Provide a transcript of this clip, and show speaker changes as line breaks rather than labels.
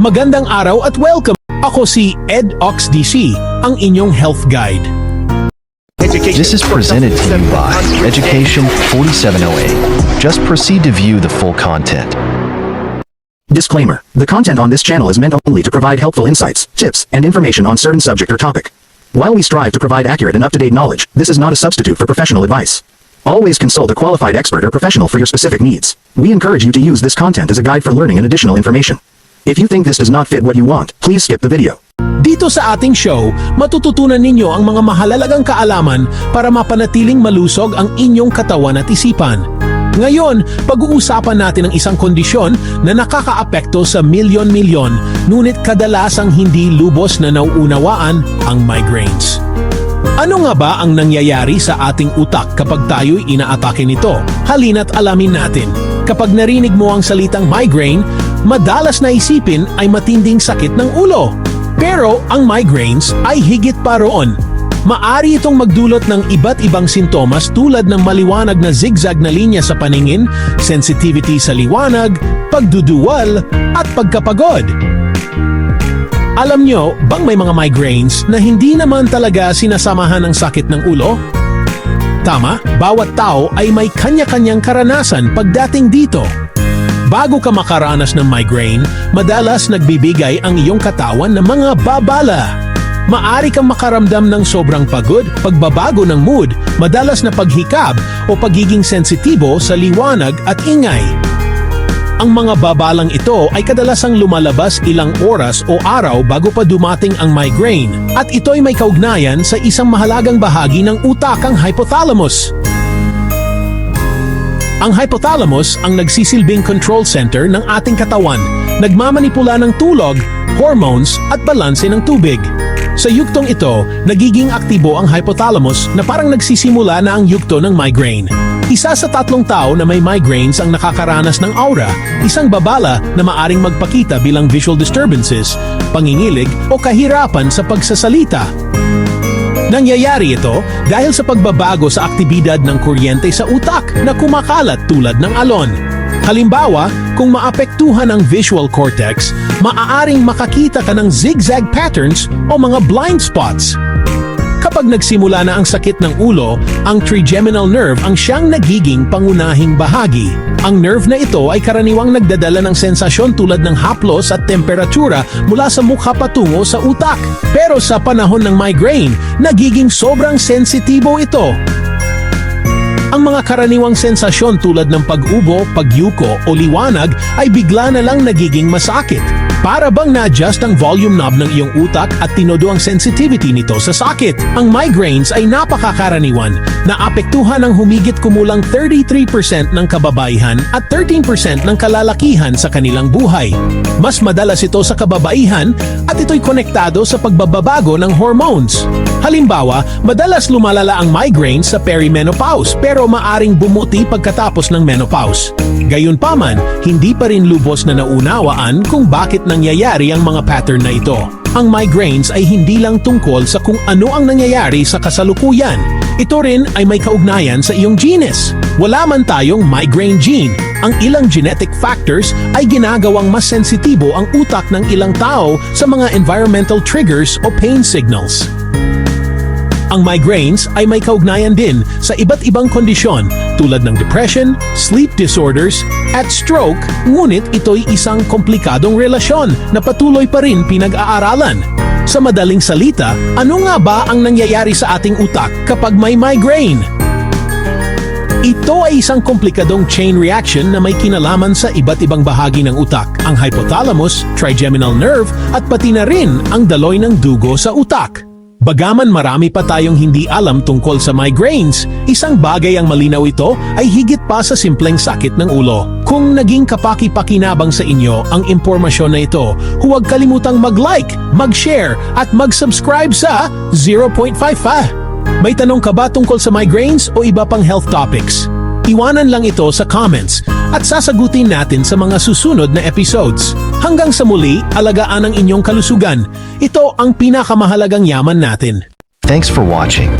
Magandang araw at welcome! Ako si Ed Ox DC, ang inyong health guide.
This is presented to you by Education 4708. Just proceed to view the full content.
Disclaimer. The content on this channel is meant only to provide helpful insights, tips, and information on certain subject or topic. While we strive to provide accurate and up-to-date knowledge, this is not a substitute for professional advice. Always consult a qualified expert or professional for your specific needs. We encourage you to use this content as a guide for learning and additional information. If you think this does not fit what you want, please skip the video.
Dito sa ating show, matututunan ninyo ang mga mahalalagang kaalaman para mapanatiling malusog ang inyong katawan at isipan. Ngayon, pag-uusapan natin ang isang kondisyon na nakakaapekto sa milyon-milyon, ngunit kadalasang hindi lubos na nauunawaan ang migraines. Ano nga ba ang nangyayari sa ating utak kapag tayo'y inaatake nito? Halina't alamin natin. Kapag narinig mo ang salitang migraine, madalas na isipin ay matinding sakit ng ulo. Pero ang migraines ay higit pa roon. Maari itong magdulot ng iba't ibang sintomas tulad ng maliwanag na zigzag na linya sa paningin, sensitivity sa liwanag, pagduduwal, at pagkapagod. Alam nyo, bang may mga migraines na hindi naman talaga sinasamahan ng sakit ng ulo? Tama, bawat tao ay may kanya-kanyang karanasan pagdating dito. Bago ka makaranas ng migraine, madalas nagbibigay ang iyong katawan ng mga babala. Maari kang makaramdam ng sobrang pagod, pagbabago ng mood, madalas na paghikab o pagiging sensitibo sa liwanag at ingay. Ang mga babalang ito ay kadalasang lumalabas ilang oras o araw bago pa dumating ang migraine at ito'y may kaugnayan sa isang mahalagang bahagi ng utak ang hypothalamus. Ang hypothalamus ang nagsisilbing control center ng ating katawan, nagmamanipula ng tulog, hormones at balanse ng tubig. Sa yuktong ito, nagiging aktibo ang hypothalamus na parang nagsisimula na ang yugto ng migraine. Isa sa tatlong tao na may migraines ang nakakaranas ng aura, isang babala na maaring magpakita bilang visual disturbances, pangingilig o kahirapan sa pagsasalita. Nangyayari ito dahil sa pagbabago sa aktibidad ng kuryente sa utak na kumakalat tulad ng alon. Halimbawa, kung maapektuhan ang visual cortex, maaaring makakita ka ng zigzag patterns o mga blind spots. Kapag nagsimula na ang sakit ng ulo, ang trigeminal nerve ang siyang nagiging pangunahing bahagi. Ang nerve na ito ay karaniwang nagdadala ng sensasyon tulad ng haplos at temperatura mula sa mukha patungo sa utak. Pero sa panahon ng migraine, nagiging sobrang sensitibo ito. Ang mga karaniwang sensasyon tulad ng pag-ubo, pagyuko o liwanag ay bigla na lang nagiging masakit. Para bang na-adjust ang volume knob ng iyong utak at tinodo ang sensitivity nito sa sakit. Ang migraines ay napakakaraniwan na apektuhan ng humigit kumulang 33% ng kababaihan at 13% ng kalalakihan sa kanilang buhay. Mas madalas ito sa kababaihan at ito'y konektado sa pagbababago ng hormones. Halimbawa, madalas lumalala ang migraines sa perimenopause pero maaring bumuti pagkatapos ng menopause. Gayunpaman, hindi pa rin lubos na naunawaan kung bakit nangyayari ang mga pattern na ito. Ang migraines ay hindi lang tungkol sa kung ano ang nangyayari sa kasalukuyan. Ito rin ay may kaugnayan sa iyong genes. Wala man tayong migraine gene, ang ilang genetic factors ay ginagawang mas sensitibo ang utak ng ilang tao sa mga environmental triggers o pain signals. Ang migraines ay may kaugnayan din sa iba't ibang kondisyon tulad ng depression, sleep disorders, at stroke, ngunit ito'y isang komplikadong relasyon na patuloy pa rin pinag-aaralan. Sa madaling salita, ano nga ba ang nangyayari sa ating utak kapag may migraine? Ito ay isang komplikadong chain reaction na may kinalaman sa iba't ibang bahagi ng utak, ang hypothalamus, trigeminal nerve, at pati na rin ang daloy ng dugo sa utak. Bagaman marami pa tayong hindi alam tungkol sa migraines, isang bagay ang malinaw ito ay higit pa sa simpleng sakit ng ulo. Kung naging kapaki-pakinabang sa inyo ang impormasyon na ito, huwag kalimutang mag-like, mag-share at mag-subscribe sa 0.5 May tanong ka ba tungkol sa migraines o iba pang health topics? Iwanan lang ito sa comments at sasagutin natin sa mga susunod na episodes. Hanggang sa muli, alagaan ang inyong kalusugan. Ito ang pinakamahalagang yaman natin.
Thanks for watching.